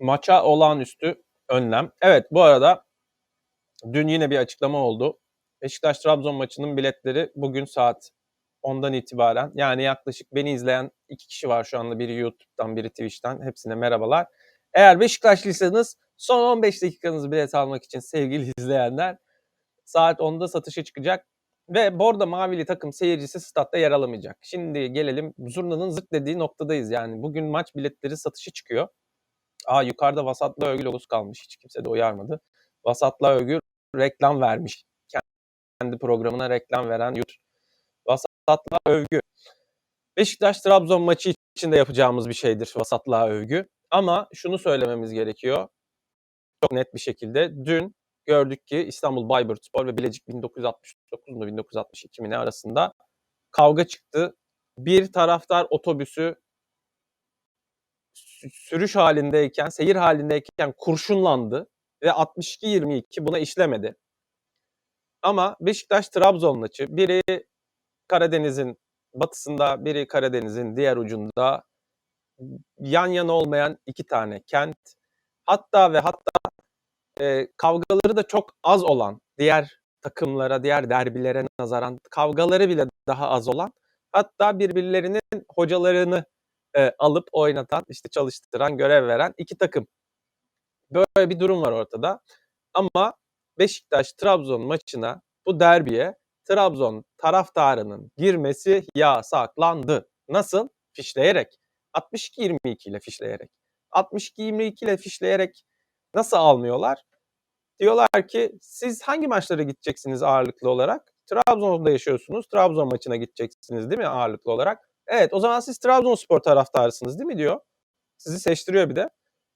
Maça olağanüstü önlem. Evet bu arada dün yine bir açıklama oldu. Beşiktaş-Trabzon maçının biletleri bugün saat 10'dan itibaren yani yaklaşık beni izleyen iki kişi var şu anda. Biri YouTube'dan biri Twitch'ten. Hepsine merhabalar. Eğer Beşiktaşlıysanız son 15 dakikanızı bilet almak için sevgili izleyenler saat 10'da satışa çıkacak. Ve Bordo Mavili takım seyircisi statta yer alamayacak. Şimdi gelelim Zurna'nın zırt dediği noktadayız yani. Bugün maç biletleri satışa çıkıyor. Aa yukarıda Vasatlı Övgü logosu kalmış. Hiç kimse de uyarmadı. Vasatlı Övgü reklam vermiş. Kendi programına reklam veren YouTube. Vasatlı Övgü. Beşiktaş-Trabzon maçı için de yapacağımız bir şeydir Vasatlığa övgü. Ama şunu söylememiz gerekiyor. Çok net bir şekilde. Dün gördük ki İstanbul Bayburt Spor ve Bilecik 1969 mu 1962 mi arasında kavga çıktı. Bir taraftar otobüsü sürüş halindeyken, seyir halindeyken kurşunlandı ve 62-22 buna işlemedi. Ama Beşiktaş Trabzon maçı biri Karadeniz'in batısında, biri Karadeniz'in diğer ucunda yan yana olmayan iki tane kent. Hatta ve hatta e, kavgaları da çok az olan diğer takımlara, diğer derbilere nazaran kavgaları bile daha az olan hatta birbirlerinin hocalarını e, alıp oynatan, işte çalıştıran, görev veren iki takım. Böyle bir durum var ortada. Ama Beşiktaş Trabzon maçına bu derbiye Trabzon taraftarının girmesi yasaklandı. Nasıl? Fişleyerek. 62-22 ile fişleyerek. 62-22 ile fişleyerek nasıl almıyorlar? Diyorlar ki siz hangi maçlara gideceksiniz ağırlıklı olarak? Trabzon'da yaşıyorsunuz. Trabzon maçına gideceksiniz değil mi ağırlıklı olarak? Evet o zaman siz Trabzonspor taraftarısınız değil mi diyor. Sizi seçtiriyor bir de.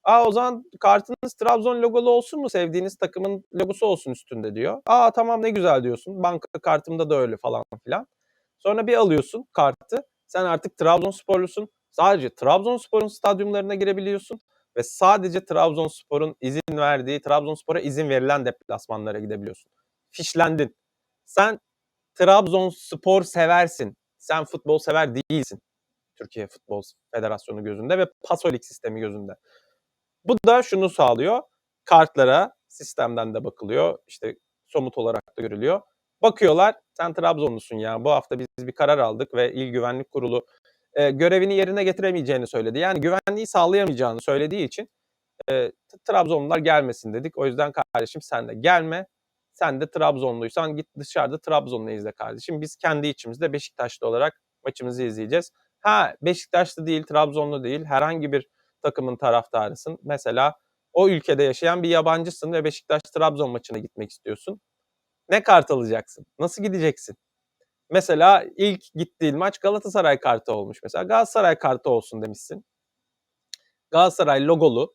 Aa o zaman kartınız Trabzon logolu olsun mu? Sevdiğiniz takımın logosu olsun üstünde diyor. Aa tamam ne güzel diyorsun. Banka kartımda da öyle falan filan. Sonra bir alıyorsun kartı. Sen artık Trabzonsporlusun. Sadece Trabzonspor'un stadyumlarına girebiliyorsun ve sadece Trabzonspor'un izin verdiği, Trabzonspor'a izin verilen deplasmanlara gidebiliyorsun. Fişlendin. Sen Trabzonspor seversin. Sen futbol sever değilsin. Türkiye Futbol Federasyonu gözünde ve Pasolik sistemi gözünde. Bu da şunu sağlıyor. Kartlara sistemden de bakılıyor. İşte somut olarak da görülüyor. Bakıyorlar sen Trabzonlusun ya bu hafta biz bir karar aldık ve İl Güvenlik Kurulu e, görevini yerine getiremeyeceğini söyledi. Yani güvenliği sağlayamayacağını söylediği için e, Trabzonlular gelmesin dedik. O yüzden kardeşim sen de gelme. Sen de Trabzonluysan git dışarıda Trabzon'la izle kardeşim. Biz kendi içimizde Beşiktaşlı olarak maçımızı izleyeceğiz. Ha Beşiktaşlı değil, Trabzonlu değil. Herhangi bir takımın taraftarısın. Mesela o ülkede yaşayan bir yabancısın ve Beşiktaş Trabzon maçına gitmek istiyorsun. Ne kart alacaksın? Nasıl gideceksin? Mesela ilk gittiğin maç Galatasaray kartı olmuş mesela. Galatasaray kartı olsun demişsin. Galatasaray logolu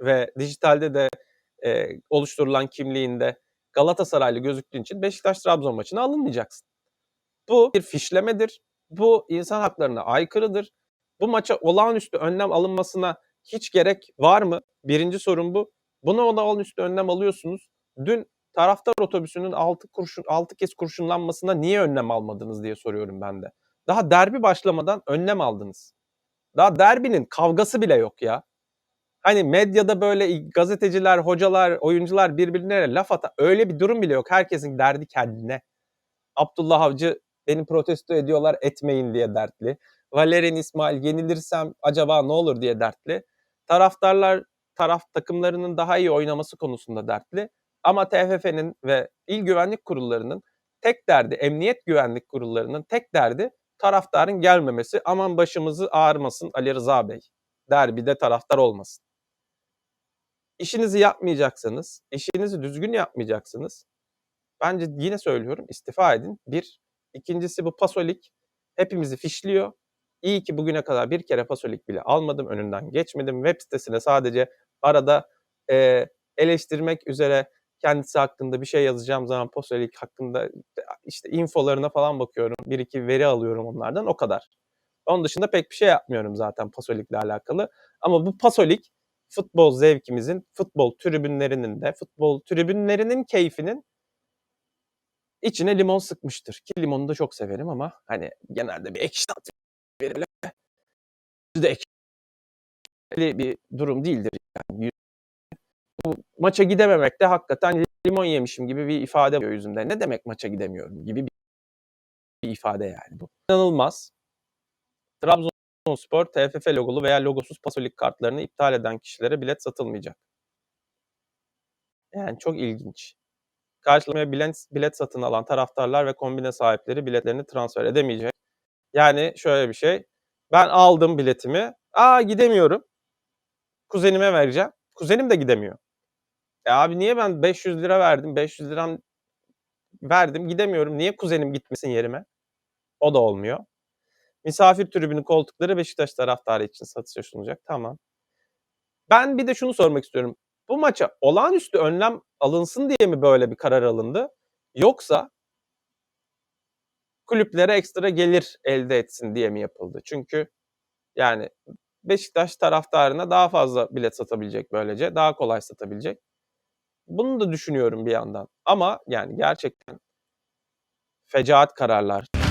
ve dijitalde de e, oluşturulan kimliğinde Galatasaraylı gözüktüğün için Beşiktaş Trabzon maçına alınmayacaksın. Bu bir fişlemedir. Bu insan haklarına aykırıdır. Bu maça olağanüstü önlem alınmasına hiç gerek var mı? Birinci sorun bu. Buna olağanüstü önlem alıyorsunuz. Dün taraftar otobüsünün 6 kurşun 6 kez kurşunlanmasına niye önlem almadınız diye soruyorum ben de. Daha derbi başlamadan önlem aldınız. Daha derbinin kavgası bile yok ya. Hani medyada böyle gazeteciler, hocalar, oyuncular birbirlerine laf ata öyle bir durum bile yok. Herkesin derdi kendine. Abdullah Avcı beni protesto ediyorlar etmeyin diye dertli. Valerian İsmail yenilirsem acaba ne olur diye dertli. Taraftarlar taraf takımlarının daha iyi oynaması konusunda dertli. Ama TFF'nin ve il güvenlik kurullarının tek derdi, emniyet güvenlik kurullarının tek derdi taraftarın gelmemesi. Aman başımızı ağrımasın Ali Rıza Bey. Derbide taraftar olmasın. İşinizi yapmayacaksanız, işinizi düzgün yapmayacaksınız. Bence yine söylüyorum istifa edin. Bir. İkincisi bu pasolik hepimizi fişliyor. İyi ki bugüne kadar bir kere pasolik bile almadım, önünden geçmedim. Web sitesine sadece arada e, eleştirmek üzere kendisi hakkında bir şey yazacağım zaman Pasolik hakkında işte infolarına falan bakıyorum. Bir iki veri alıyorum onlardan o kadar. Onun dışında pek bir şey yapmıyorum zaten Pasolik'le alakalı. Ama bu Pasolik futbol zevkimizin, futbol tribünlerinin de, futbol tribünlerinin keyfinin içine limon sıkmıştır. Ki limonu da çok severim ama hani genelde bir ekşi tat verir. De ekşi bir durum değildir yani. Bu maça gidememek de hakikaten limon yemişim gibi bir ifade var yüzümde. Ne demek maça gidemiyorum gibi bir bir ifade yani bu. İnanılmaz. Trabzonspor TFF logolu veya logosuz pasolik kartlarını iptal eden kişilere bilet satılmayacak. Yani çok ilginç. Karşılamaya bilet, bilet satın alan taraftarlar ve kombine sahipleri biletlerini transfer edemeyecek. Yani şöyle bir şey. Ben aldım biletimi. Aa gidemiyorum. Kuzenime vereceğim. Kuzenim de gidemiyor. E abi niye ben 500 lira verdim? 500 liram verdim gidemiyorum. Niye kuzenim gitmesin yerime? O da olmuyor. Misafir tribünü koltukları Beşiktaş taraftarı için satışa sunulacak. Tamam. Ben bir de şunu sormak istiyorum. Bu maça olağanüstü önlem alınsın diye mi böyle bir karar alındı? Yoksa kulüplere ekstra gelir elde etsin diye mi yapıldı? Çünkü yani Beşiktaş taraftarına daha fazla bilet satabilecek böylece. Daha kolay satabilecek. Bunu da düşünüyorum bir yandan. Ama yani gerçekten fecaat kararlar.